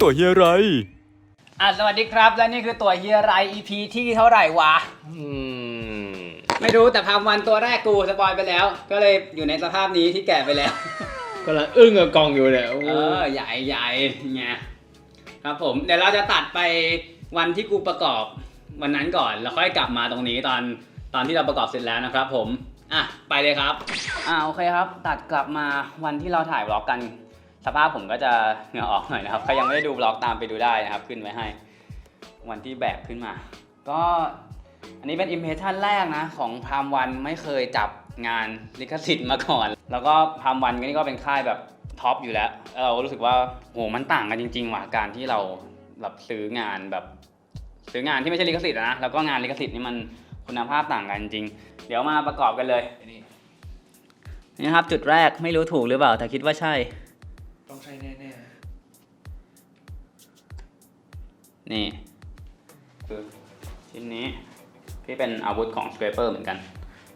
ตัวเฮียอะไร อะสวัสดีครับ และนี่คือตัวเฮียไร EP ที่เท่าไหร่วะ อืม ไม่รู้แต่พามวันตัวแรกกูสปอยไปแล้ว ก็เลยอยู่ในสภาพนี้ที่แก่ไปแล้ว กำลังอึ้งกับกล่องอยู่เนี่ยโอ้เออ ใหญ่ใหญ่ไงครับผม เดี๋ยวเราจะตัดไปวันที่กูประกอบวันนั้นก่อนแล้วค่อยกลับมาตรงนี้ตอนตอนที่เราประกอบเสร็จแล้วนะครับผม อะ ไปเลยครับ อ่าโอเคครับ ตัดกลับมาวันที่เราถ่ายบล็อกกัน สภาพผมก็จะเหงื่อออกหน่อยนะครับใครยังไม่ได้ดูบล็อกตามไปดูได้นะครับ ขึ้นไว้ให้ วันที่แบกขึ้นมา ก็อันนี้เป็นอิมเพรสชันแรกนะ ของพามวันไม่เคยจับงานลิขสิทธิ์มาก่อน แล้วก็พามวันนี่ก็เป็นค่ายแบบท็อปอยู่แล้ว เรารู้สึกว่าโหมันต่างกันจริงๆว่ะการที่เราแบบซื้องานแบบซื้องานที่ไม่ใช่ลิขสิทธิ์นะแล้วก็งานลิขสิทธิ์นี่มันคุณภาพต่างกันจริง เดี๋ยวมาประกอบกันเลยนี่นะครับจุดแรกไม่รู้ถูกหรือเปล่าแต่คิดว่าใช่ ใช้แน่นี่ คือชิ้นนี้ที่เป็นอาวุธของ scraper เหมือนกัน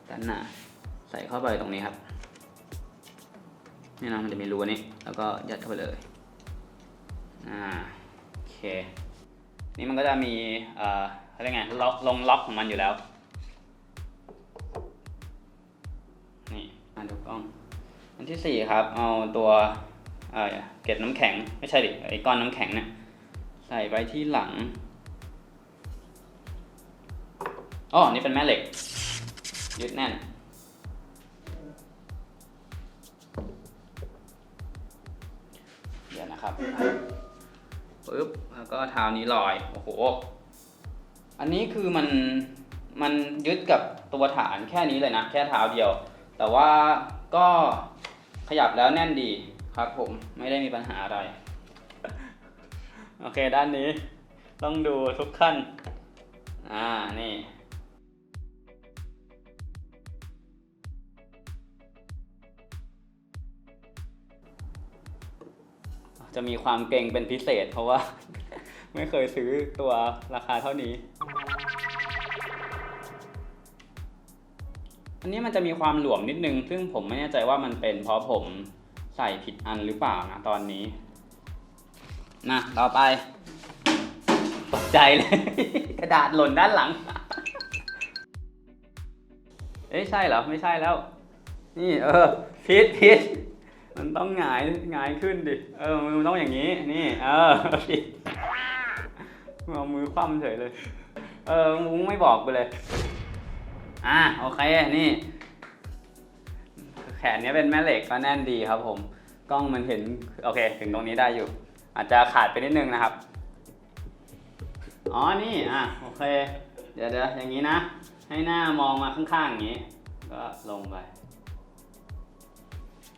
ด้านหน้าใส่เข้าไปตรงนี้ครับ นี่นะมันจะมีรูนี้ แล้วก็ยัดเข้าไปเลย อ่าโอเค นี่มันก็จะมี เอ่ออะไรยกไงล็อกลงล็อกของมันอยู่แล้ว นี่มาดูกล้อง อันที่สี่ครับ เอาตัว เออเกล็ดน้ำแข็งไม่ใช่ดิไอ้ก้อนน้ำแข็งเนี่ยใส่ไว้ที่หลังอ๋อนี่เป็นแม่เหล็ก ยึดแน่น เดี๋ยวนะครับปึ๊บแล้วก็เท้านี้ลอย โอ้โห อันนี้คือมันมันยึดกับตัวฐานแค่นี้เลยนะ แค่เท้าเดียว แต่ว่าก็ขยับแล้วแน่นดี ครับผมไม่ได้มีปัญหาอะไร โอเคด้านนี้ต้องดูทุกขั้น อ่า นี่จะมีความเก่งเป็นพิเศษเพราะว่า ไม่เคยซื้อตัวราคาเท่านี้ อันนี้มันจะมีความหลวมนิดนึง ซึ่งผมไม่แน่ใจว่ามันเป็นเพราะผม ใส่ผิดอันหรือเปล่านะตอนนี้นะต่อไปตกใจเลย กระดาษหล่นด้านหลัง เอ้ยใช่เหรอ ไม่ใช่แล้ว นี่เออพิษพิษมันต้องหงายหงายขึ้นดิ เออมือมันต้องอย่างนี้ นี่ เออผิดเอามือคว่ำเฉยเลย เออมุ้งไม่บอกไปเลย อะโอเค นี่ นเนี้ยเป็นแม่เหล็กก็แน่นดีครับผม กล้องมันเห็นโอเค ถึงตรงนี้ได้อยู่ อาจจะขาดไปนิดนึงนะครับ อ๋อ นี่อะโอเค เดี๋ยวเดี๋ยวอย่างนี้นะ ให้หน้ามองมาข้างๆอย่างนี้ ก็ลงไป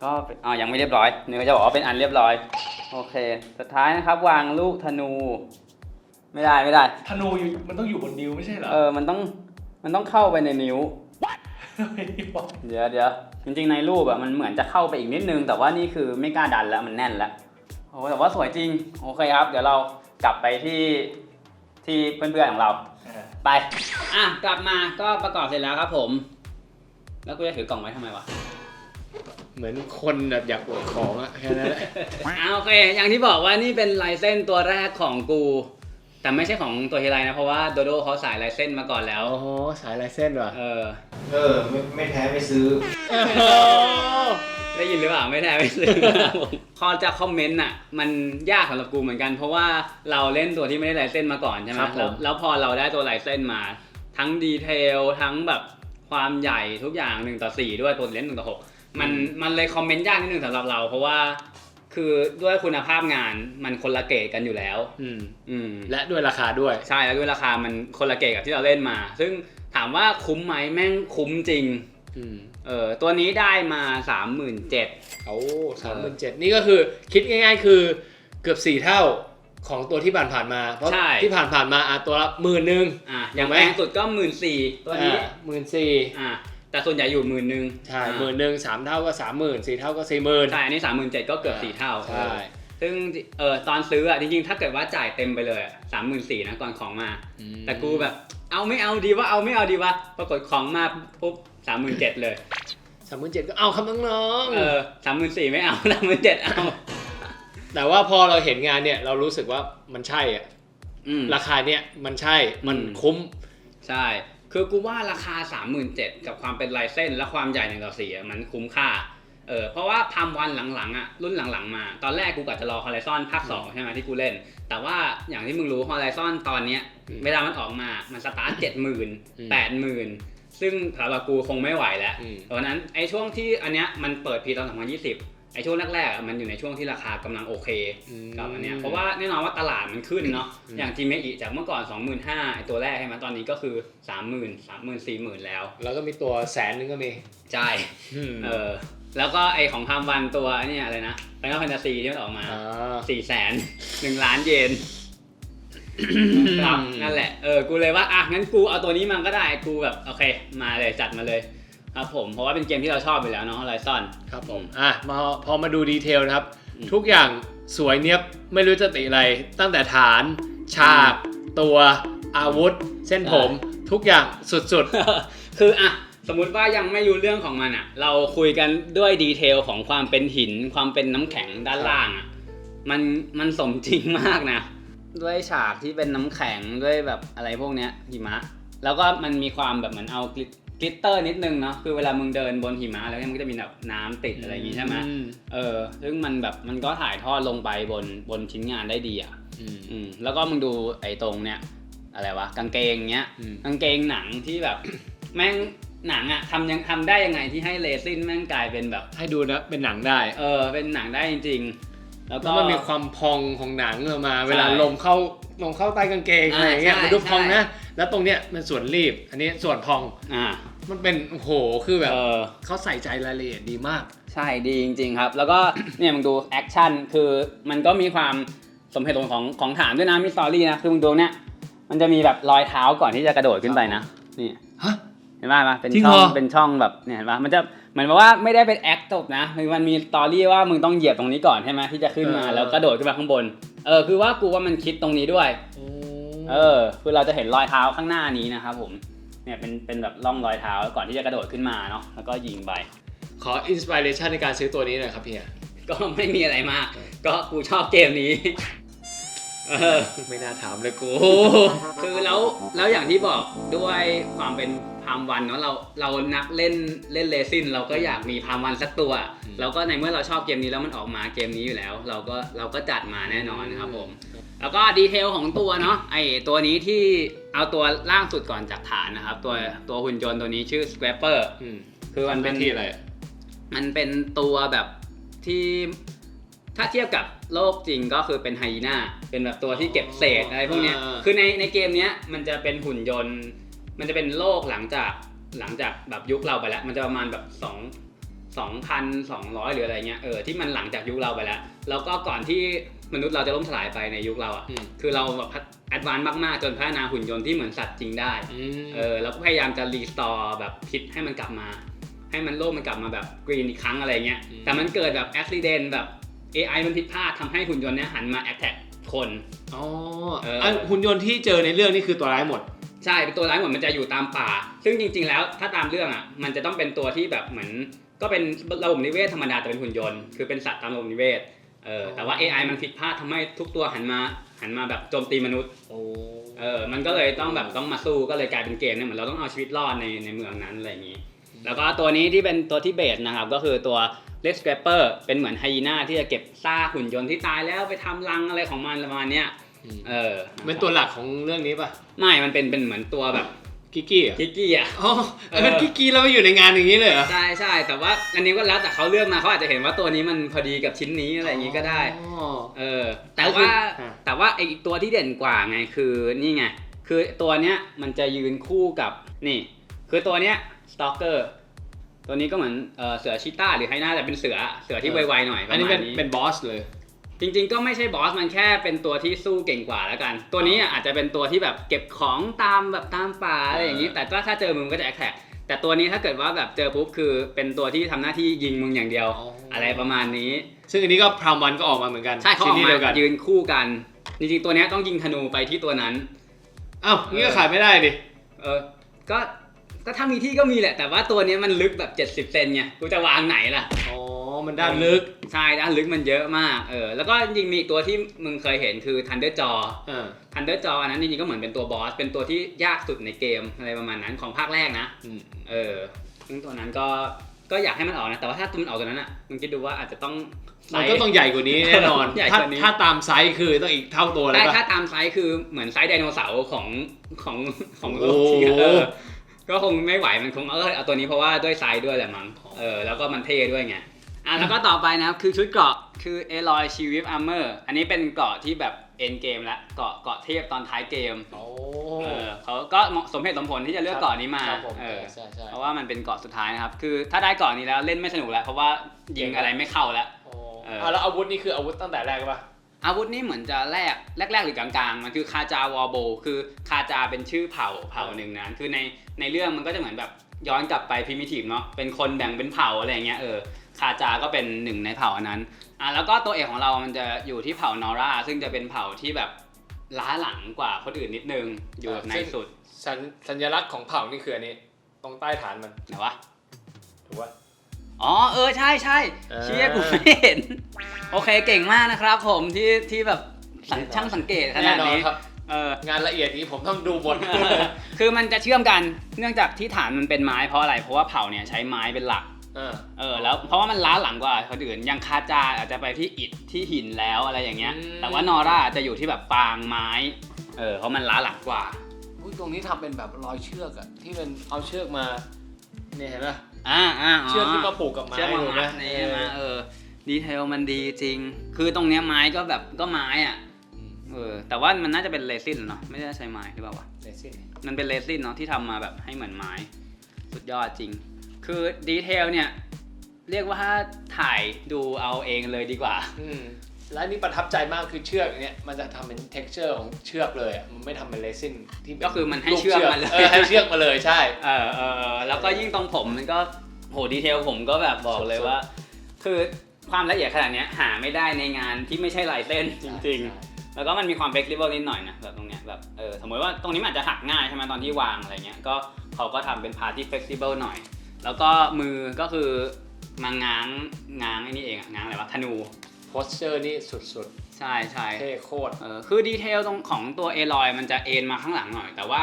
ก็เป็นอ๋อยังไม่เรียบร้อยเนื้อจะบอกว่าเป็นอันเรียบร้อย โอเค สุดท้ายนะครับ วางลูกธนู ไม่ได้ไม่ได้ๆธนูอยู่มันต้องอยู่บนนิ้วไม่ใช่เหรอ เออ มันต้อง มันต้องเข้าไปในนิ้ว เดี๋ยวเดี๋ยว จริงๆในรูปอะมันเหมือนจะเข้าไปอีกนิดนึง แต่ว่านี่คือไม่กล้าดันแล้วมันแน่นแล้วโอ้แต่ว่าสวยจริงโอเคครับ เดี๋ยวเรากลับไปที่ที่เพื่อนๆของเราอ่าไปอะกลับมาก็ประกอบเสร็จแล้วครับผม แล้วกูจะถือกล่องไว้ทำไมวะเหมือนคนแบบอยากอวดของอะแค่นั้นแหละอ่าโอเค อย่างที่บอกว่านี่เป็นลายเส้นตัวแรกของกู แต่ไม่ใช่ของตัวเฮไลนะ เพราะว่าโดโดเขาสายลายเส้นมาก่อนแล้ว โอ้โหสายลายเส้นว่ะเออ เออไม่ไม่แท้ไม่ซื้อได้ยินหรือเปล่าไม่ได้ไม่ซื้อพอจะคอมเมนต์อะ มันยากสำหรับกูเหมือนกัน เพราะว่าเราเล่นตัวที่ไม่ได้ลายเส้นมาก่อนใช่ไหมครับผม แล้วแล้วพอเราได้ตัวลายเส้นมา ทั้งดีเทลทั้งแบบความใหญ่ทุกอย่างหนึ่งต่อสี่ด้วยตัวเล่นหนึ่งต่อหกมันมันเลยคอมเมนต์ยากนิดนึงสำหรับเรา เพราะว่า คือด้วยคุณภาพงานมันคนละเกรดกันอยู่แล้ว อืม อืม และด้วยราคาด้วย ใช่แล้วด้วยราคามันคนละเกรดกับที่เราเล่นมา ซึ่งถามว่าคุ้มไหมแม่งคุ้มจริง อืม เออตัวนี้ได้มาสามหมื่นเจ็ด โอ้สามหมื่นเจ็ดนี่ก็คือคิดง่ายๆ คือเกือบสี่เท่าของตัวที่ผ่านผ่านๆมา เพราะที่ผ่านผ่านๆมาอะตัวละหมื่นหนึ่ง อะอย่างถูกไหแพมงสุดก็หมื่นสี่ตัวนี้ หมื่นสี่อะ แต่ส่วนใหญ่อยู่หมื่นหนึ่งใช่อะหมื่นหนึ่งสามเท่าก็สามหมื่นสี่เท่าก็สี่หมื่นใช่อันนี้สามหมื่นเจ็ดก็เกือบสี่เท่าใช่ซึ่งเออตอนซื้ออะจริงๆ ถ้าเกิดว่าจ่ายเต็มไปเลยสามหมื่นสี่นะก่อนของมาอืมแต่กูแบบเอาไม่เอาดีว่าเอาไม่เอาดีวะปรากฏของมาปุ๊บสามหมื่นเจ็ดเลยสามหมื่นเจ็ดก็เอาครับน้องๆเออสามหมื่นสี่ไม่เอาสามหมื่นเจ็ดเอา แต่ว่าพอเราเห็นงานเนี่ยเรารู้สึกว่ามันใช่อะอืมราคาเนี่ยมันใช่มันอืมคุ้มใช่ คือกูว่าราคา 37,000กับความเป็นลายเส้นและความใหญ่หนึ่งต่อสี่อะมันคุ้มค่าเออเพราะว่าพามวันหลังๆอะรุ่นหลังๆมา ตอนแรกกูกะจะรอ Horizon ภาค2ใช่ไหมที่กูเล่น แต่ว่าอย่างที่มึงรู้ Horizon ตอนเนี้ยอืมเวลามันออกมามันสตาร์ทเจ็ดหมื่นอืมแปดหมื่นซึ่งสำหรับกูคงไม่ไหวแล้วอืมเพราะฉะนั้นไอ้ช่วงที่อันเนี้ยมันเปิดพีตอน2020ไอ้ช่วงแรกๆอะมันอยู่ในช่วงที่ราคากำลังโอเคกับอันเนี้ยเพราะว่าแน่นอนว่าตลาดมันขึ้นเนาะอืมอย่างจีเมอีจากเมื่อก่อน 25,000ไอตัวแรกใช่ไหมตอนนี้ก็คือ 30,000 30,000 40,000 แล้ว แล้วก็มีตัวแสนนึงก็มีใช่เออแล้วก็ไอของทำวันตัวไอ้เนี่ยอะไรนะแฟนตาแฟนตาซีที่มันออกมาอ่า4แสนหนึ่งล้านเยนครับนั่นแหละเออกูเลยว่าอะงั้นกูเอาตัวนี้มันก็ได้กูแบบโอเค มาเลยจัดมาเลย ครับผมเพราะว่าเป็นเกมที่เราชอบอยู่แล้วเนาะไรซอนครับผมอะมาพอมาดูดีเทลนะครับอืมทุกอย่างสวยเนี้ยบไม่รู้จะติอะไร ตั้งแต่ฐาน ฉาก ตัว อาวุธ เส้นผม ทุกอย่างสุดคืออะสมมุติว่ายังไม่รู้เรื่องของมันอะ เราคุยกันด้วยดีเทลของความเป็นหิน ความเป็นน้ำแข็งด้านล่างอะมันมันสมจริงมากนะ ด้วยฉากที่เป็นน้ำแข็งด้วยแบบอะไรพวกเนี้ยหิมะ แล้วก็มันมีความแบบเหมือนเอา กลิตกลิตเตอร์นิดนึงเนาะคือเวลามึงเดินบนหิมะแล้วเนี่ยมันก็จะมีแบบน้ำติดๆอะไรอย่างงี้ใช่ไหมอืเออซึ่งมันแบบมันก็ถ่ายทอดลงไปบนบนชิ้นงานได้ดีอะอืม อืมแล้วก็มึงดูไอ้ตรงเนี้ยอะไรวะกางเกงเนี้ย อืม กางเกงหนังที่แบบ แม่งหนังอะทำยังทำได้ยังไงที่ให้เลซินแม่งกลายเป็นแบบ ให้ดูนะเป็นหนังได้เออเป็นหนังได้จริง ๆ แล้วก็แล้วมันมีความพองของหนังออกมา เวลาใช่ลมเข้าลมเข้าใต้กางเกงอ่าอะไรอย่างเงี้ยใช่มันดูพองใช่นะ แล้วตรงเนี้ยมันส่วนรีบ อันนี้ส่วนพอง อ่า มันเป็นโอ้โหคือแบบเออ เขาใส่ใจรายละเอียดดีมาก ใช่ดีจริง ๆ ครับ แล้วก็ เนี่ยมึงดูแอคชั่นคือมันก็มีความสมเหตุสมผลของของฐานด้วยนะมีสตอรี่นะคือมึงดูเนี่ยมันจะมีแบบรอยเท้าก่อนที่จะกระโดดขึ้นไปนะนี่ฮะเห็นป่ะปะเป็นจริงช่องเหรอเป็นช่องแบบเนี่ยเห็นป่ะมันจะเหมือนกับว่าไม่ได้เป็นแอคจบนะคือมันมีสตอรี่ว่ามึงต้องเหยียบตรงนี้ก่อนใช่ไหมที่จะขึ้นมาแล้วกระโดดขึ้นมาข้างบนเออคือว่ากูว่ามันคิดตรงนี้ด้วย เออคือเราจะเห็นรอยเท้าข้างหน้านี้นะครับผมเนี่ยเป็นเป็นแบบร่องรอยเท้าก่อนที่จะกระโดดขึ้นมาเนาะแล้วก็ยิงไป ขออินสปิเรชันในการซื้อตัวนี้หน่อยครับพี่อะก็ไม่มีอะไรมาก ก็กูชอบเกมนี้เออไม่น่าถามเลยกู คือแล้วแล้วอย่างที่บอกด้วยความเป็นพามวันเนาะเราเรานักเล่นเล่นเลซินเราก็อยากมีพามวันสักตัวอืมเราก็ในเมื่อเราชอบเกมนี้แล้วมันออกมาเกมนี้อยู่แล้ว เราก็เราก็จัดมาแน่นอนครับผม แล้วก็ดีเทลของตัวเนาะไอตัวนี้ที่เอาตัวล่างสุดก่อนจากฐานนะครับ ตัวตัวหุ่นยนต์ตัวนี้ชื่อ Scraper อืมคือมันเป็นหาที่อะไรอะมันเป็นตัวแบบที่ถ้าเทียบกับโลกจริงก็คือเป็นไฮยีน่าเป็นแบบตัวที่เก็บเศษอะไรพวกเนี้ย คือในในเกมเนี้ยมันจะเป็นหุ่นยนต์ มันจะเป็นโลกหลังจากหลังจากแบบยุคเราไปแล้ว มันจะประมาณแบบสองสองพันสองร้อยหรืออะไรเงี้ยเออที่มันหลังจากยุคเราไปแล้ว แล้วก็ก่อนที่ มนุษย์เราจะล่มสลายไปในยุคเราอะอืมคือเราแบบแอดวานซ์มาก ๆ จนพัฒนาหุ่นยนต์ที่เหมือนสัตว์จริงได้อืมเออเราก็พยายามจะรีสตอร์แบบพิษให้มันกลับมา ให้มันโลกมันกลับมาแบบกรีนอีกครั้งอะไรเงี้ยอืมแต่มันเกิดแบบอุบิเหตุแบบ AI มันผิดพลาดทำให้หุ่นยนต์เนี้ยหันมาแอ t แทกคนอ๋อเอออันหุ่นยนต์ที่เจอในเรื่องนี่คือตัวร้ายหมด ใช่ เป็นตัวร้ายเหมือนมันจะอยู่ตามป่า ซึ่งจริง ๆ แล้วถ้าตามเรื่องอะ มันจะต้องเป็นตัวที่แบบเหมือนก็เป็นระบบนิเวศธรรมดาแต่เป็นหุ่นยนต์ คือเป็นสัตว์ตามระบบนิเวศ เออแต่ว่า AI มันผิดพลาดทำให้ทุกตัวหันมาหันมาแบบโจมตีมนุษย์โอ้เออมันก็เลยต้องแบบต้องมาสู้ก็เลยกลายเป็นเกมเนี่ยเหมือนเราต้องเอาชีวิตรอดในในเมืองนั้นอะไรอย่างนี้ แล้วก็ตัวนี้ที่เป็นตัวที่เบสนะครับ ก็คือตัว Red Scraper เป็นเหมือนไฮยีน่าที่จะเก็บซากหุ่นยนต์ที่ตายแล้วไปทำรังอะไรของมันประมาณเนี้ยเออเป็นตัวหลักของเรื่องนี้ป่ะ ไม่มันเป็นเป็นเหมือนตัวแบบ กิกกี้อะกิกกี้อะ อ๋อเออเป็นกิกกี้แล้วมาอยู่ในงานอย่างนี้เลยเหรอ ใช่ใช่แต่ว่าอันนี้ก็แล้วแต่เขาเลือกมาเขาอาจจะเห็นว่าตัวนี้มันพอดีกับชิ้นนี้อะไรอย่างนี้ก็ได้ อ๋อ เออแต่ว่าอะ แต่ว่าไอตัวที่เด่นกว่าไงคือนี่ไงคือตัวเนี้ยมันจะยืนคู่กับนี่ คือตัวเนี้ยสตอกเกอร์ตัวนี้ก็เหมือนเออเสือชิต้าหรือไฮน่าแต่เป็นเสือเสือที่ไวๆหน่อยประอันนี้มาเป็นณนี้เป็นบอสเลย จริงๆ ก็ไม่ใช่บอสมันแค่เป็นตัวที่สู้เก่งกว่าแล้วกัน ตัวนี้อะอาจจะเป็นตัวที่แบบเก็บของตามแบบตามป่าอะไรอย่างนี้ แต่ว่าถ้าเจอมึงก็จะแอคแท็กแต่ตัวนี้ถ้าเกิดว่าแบบเจอปุ๊บคือเป็นตัวที่ทำหน้าที่ยิงมึงอย่างเดียวอ๋อออะไรประมาณนี้ ซึ่งอันนี้ก็พรามวันก็ออกมาเหมือนกันใช่เขาอชิ้อนกนี้มาเดียวกันยืนคู่กัน จริงๆ ตัวเนี้ยต้องยิงธนูไปที่ตัวนั้นอ้าวนี่ก็ขายไม่ได้ดิเออก็ก็ถ้ามีที่ก็มีแหละ แต่ว่าตัวเนี้ยมันลึกแบบ70เซนไงกูจะวางไหนล่ะอ๋อ มันด้านลึก ใช่ด้านลึกมันเยอะมากเออแล้วก็จริงๆมีอีกตัวที่มึงเคยเห็นคือ Thunder Jaw อ่า Thunder Jaw อันนั้นจริงๆก็เหมือนเป็นตัวบอส เป็นตัวที่ยากสุดในเกมอะไรประมาณนั้นของภาคแรกนะ อืมเออซึ่งตัวนั้นก็ก็อยากให้มันออกนะ แต่ว่าถ้าตัวมันออกตัวนั้นอะมึงคิดดูว่าอาจจะต้องไซมันส์ ก็ต้องใหญ่กว่านี้แน่นอน ใหญ่ถ้ากว่านี้ ถ้าตามไซส์คือต้องอีกเท่าตัวเลยได้ป่ะถ้าตามไซส์คือเหมือนไซส์ไดโนเสาร์ของของของโลโอ้กโห จริงๆเออก็คงไม่ไหวมันคงเอาเอาตัวนี้เพราะว่าด้วยไซส์ด้วยแหละมั้งเออแล้วก็มันเท่ด้วยไง อะแล้วก็ต่อไปนะครับคือชุดเกราะคือเอลอยชีวิฟอาร์เมอร์อันนี้เป็นเกราะที่แบบเอ็นเกมละเกราะเกราะเทพตอนท้ายเกมโอ้ เออเขาก็เหมาะสมเหตุสมผลที่จะเลือกเกราะนี้มาครับผมเออใช่ใช่ เพราะว่ามันเป็นเกราะสุดท้ายนะครับคือถ้าได้เกราะนี้แล้วเล่นไม่สนุกแล้ว เพราะว่ายิงอะไรไม่เข้าแล้ว โอ้เอออะแล้วอาวุธนี่คืออาวุธตั้งแต่แรกป่ะอาวุธนี่เหมือนจะแรกแรกๆหรือกลางๆ มันคือคาจาวอลโบคือคาจาเป็นชื่อเผ่าเผ่าหนึ่งนะคือในในเรื่องมันก็จะเหมือนแบบย้อนกลับไปพิมิทีฟเนาะเป็นคนแบ่งเป็นเผ่าอะไรอย่างเงี้ยเออ คาจาก็เป็นหนึ่งในเผ่าอันนั้นอะแล้วก็ตัวเอกของเรามันจะอยู่ที่เผ่านอร่าซึ่งจะเป็นเผ่าที่แบบล้าหลังกว่าคนอื่นนิดนึงอยู่ในสุดสัญสัญลักษณ์ของเผ่านี่คืออันนี้ ตรงใต้ฐานมันไหนวะถูกป่ะอ๋อเออใช่ใช่เออเชี่ยกูไม่เห็น โอเคเก่งมากนะครับ ผมที่ที่แบบสังช่างสังเกตขนาแน่ดนอนนี้ครับเอองานละเอียดนี้ผมต้องดูบทคือมันจะเชื่อมกันเนื่องจากที่ฐานมันเป็นไม้เพราะอะไรเพราะว่าเผ่าเนี่ยใช้ไม้เป็นหลัก เออ เออแล้วเพราะว่ามันล้าหลังกว่าคนอื่นอยังคาจาอาจจะไปที่อิฐที่หินแล้วอะไรอย่างเงี้ย อืม แต่ว่านอร่าจะอยู่ที่แบบฟางไม้ เออเพราะมันล้าหลังกว่า อุ๊ยตรงนี้ทำเป็นแบบรอยเชือกอะที่เป็นเอาเชือกมา เนี่ยเห็นป่ะอ่าอ่าเชือกที่มาผูกกับไม้เชื่อมาถูกไหมมัดนี่มาเออดีเทลมันดีจริง คือตรงเนี้ยไม้ก็แบบก็ไม้อะอืมเออแต่ว่ามันน่าจะเป็นเรซินเนาะไม่ได้ใช้ไม้หรือเปล่าวะ เดี๋ยวสิมันเป็นเรซินเนาะที่ทำมาแบบให้เหมือนไม้ สุดยอดจริง คือดีเทลเนี่ย เรียกว่าถ้าถ่ายดูเอาเองเลยดีกว่า อืมแล้วอันนี่ประทับใจมากคือเชือกเนี่ยมันจะทำเป็น texture ของเชือกเลยอะมันไม่ทำเป็นเรซินที่เป็นก็คือมันให้ลูเชือกมาเลยเออให้เชือกมาเลยใช่เออเออเออแล้วก็ยิ่งตรงผมมันก็โหดีเทลผมก็แบบบอกเลยว่า คือความละเอียดขนาดเนี้ยหาไม่ได้ในงานที่ไม่ใช่ลายเส้นจริง ๆ แล้วก็มันมีความ flexible นิดหน่อยนะแบบตรงเนี้ยแบบเออสมมติว่าตรงนี้มันอาจจะหักง่ายใช่ไหมตอนที่วางอะไรเงี้ยก็เขาก็ทำเป็นพาร์ทที่ flexible หน่อย แล้วก็มือก็คือมาง้างง้างไอ้นี่เองอะง้างอะไรวะธนู โพสเจอร์นี่สุดใช่ใช่ๆ เท่โคตร เออคือดีเทลตรงของตัวเอลอยมันจะเอ็นมาข้างหลังหน่อย แต่ว่า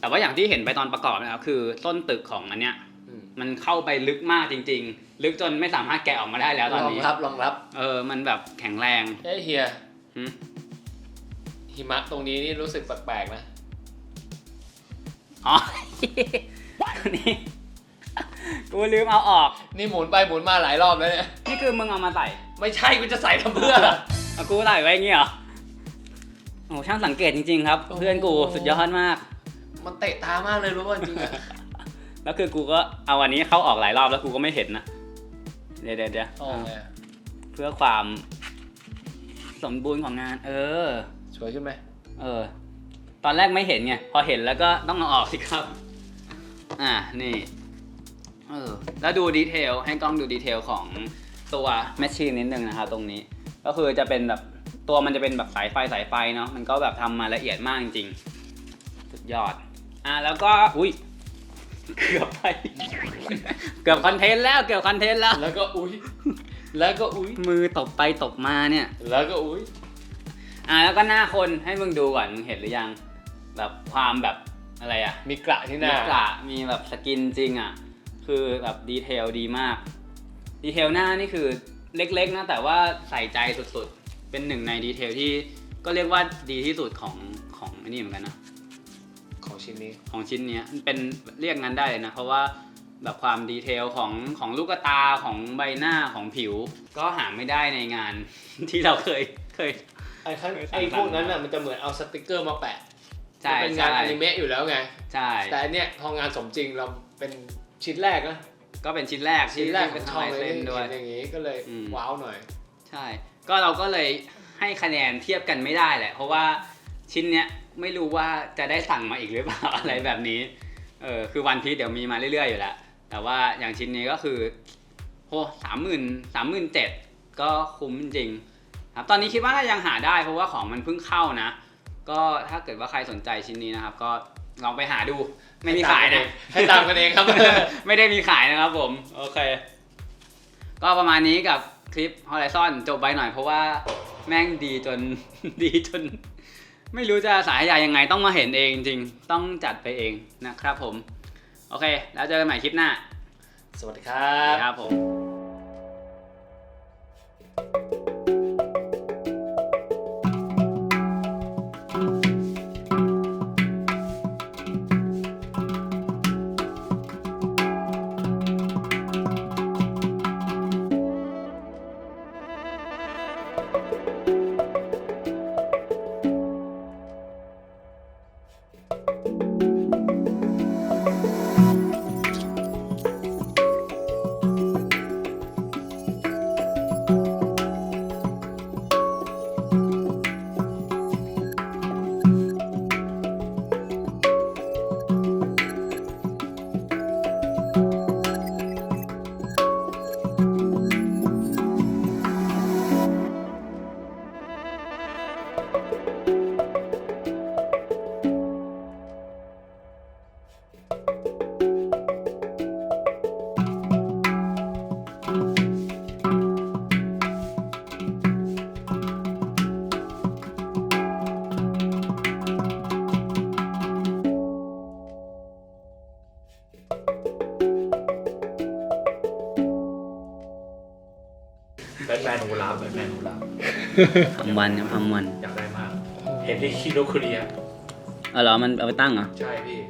แต่ว่าอย่างที่เห็นไปตอนประกอบนะครับคือต้นตึกของอันเนี้ยอืม มันเข้าไปลึกมากจริง ๆ ลึกจนไม่สามารถแกะออกมาได้แล้วตอนรองนี้รับรองรับเออมันแบบแข็งแรง เอ้ยเฮียหืม หิมะตรงนี้นี่รู้สึกแปลกๆนะ อ๋อ นี่ กูลืมเอาออก นี่หมุนไปหมุนมาหลายรอบแล้วเนี่ย นี่คือมึงเอามาใส่ไม่ใช่กูจะใส่ทำเพื่อ เอากูใส่ไว้อย่างงี้เหรอ โอ้ช่างสังเกตจริงๆครับ โอ้โห เพื่อนกูสุดยอดมาก มันเตะตามากเลยรู้ป่ะจริงๆอะแล้วคือกูก็เอาวันนี้เข้าออกหลายรอบแล้วกูก็ไม่เห็นนะ เดี๋ยวเดี๋ยวเดี๋ยวโอ้ไงเพื่อความสมบูรณ์ของงาน เออ สวยขึ้นไหมเออ ตอนแรกไม่เห็นไง พอเห็นแล้วก็ต้องเอาออกสิครับ อ่า นี่ เออแล้วดูดีเทลให้กล้องดูดีเทลของตัวแมชชีนนิดนึงนะครับตรงนี้ ก็คือจะเป็นแบบตัวมันจะเป็นแบบสายไฟสายไฟเนาะมันก็แบบทำมาละเอียดมากจริงๆ สุดยอด อ่าแล้วก็อุ้ยเกือบไป เกือบคอนเทนต์แล้วเกือบคอนเทนต์แล้ว แล้วก็อุ้ยแล้วก็อุ้ยมือตบไปตบมาเนี่ย แล้วก็อุ้ยอ่าแล้วก็หน้าคนให้มึงดูก่อนมึงเห็นหรือยัง แบบความแบบอะไรอะมีกระที่หมีน้ากระมีแบบสกินจริงอะ คือแบบดีเทลดีมาก ดีเทลหน้านี่คือเล็กๆนะแต่ว่าใส่ใจสุดๆ เป็นหนึ่งในดีเทลที่ก็เรียกว่าดีที่สุดของของไอ้นี่เหมือนกันนะของชิ้นนี้ของชิ้นเนี้ยเป็นเรียกงั้นได้เลยนะ เพราะว่าแบบความดีเทลของของลูกตาของใบหน้าของผิว ก็หาไม่ได้ในงาน ที่เราเคยเคย ไอ้ข้างเออไอ้พวกนั้นน่ะมันจะเหมือนเอาสติกเกอร์มาแปะใช่มันเป็นงานใช่อนิเมะอยู่แล้วไง ใช่แต่อันเนี้ยพองานสมจริงเราเป็น ชิ้นแรกนะก็เป็นชิ้นแรกชิ้นแรกขเป็อนงทำช่องลายเลยเส้นด้วยเห็นอย่างนี้ก็เลยอืมว้าวหน่อย ใช่ ก็เราก็เลยให้คะแนนเทียบกันไม่ได้แหละ เพราะว่าชิ้นเนี้ยไม่รู้ว่าจะได้สั่งมาอีกหรือเปล่าอะไรแบบนี้เออคือวันพีชเดี๋ยวมีมาเรื่อยๆอยู่แล้วแต่ว่าอย่างชิ้นนี้ก็คือโหสามหมื่นสามหมื่นเจ็ดก็คุ้มจริงๆครับตอนนี้คิดว่าน่ายังหาได้เพราะว่าของมันเพิ่งเข้านะ ก็ถ้าเกิดว่าใครสนใจชิ้นนี้นะครับ ก็ ลองไปหาดู ไม่มีขายนะ ให้ตามกันเองครับ ไม่ได้มีขายนะครับผม โอเค ก็ประมาณนี้กับคลิป Horizon จบไปหน่อยเพราะว่าแม่งดีจน ดีจน ไม่รู้จะสายยายยังไงต้องมาเห็นเองจริงๆต้องจัดไปเองนะครับผม โอเค แล้วเจอกันใหม่คลิปหน้า สวัสดีครับ ครับผม แบทแมนฮูลาฟแบทแมนฮูลาฟทำวันครับทำวันอยากได้มาก เห็นที่คิโนคุเรียเออเหรอมันเอาไปตั้งเหรอ ใช่พี่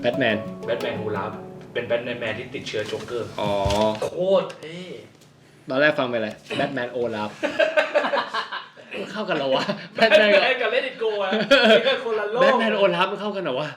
แบทแมน แบทแมนฮูลาฟเป็นแบทแมนที่ติดเชื้อโจ๊กเกอร์ อ๋อ โคตรเท่ตอนแรกฟังไปเลยแบทแมนโอลาฟเข้ากันเหรอวะแบแบททแมนแมนกับเลดิโกะนี่ก็คนละโลกแบทแมนโอลาฟมันเข้ากันเหรอวะ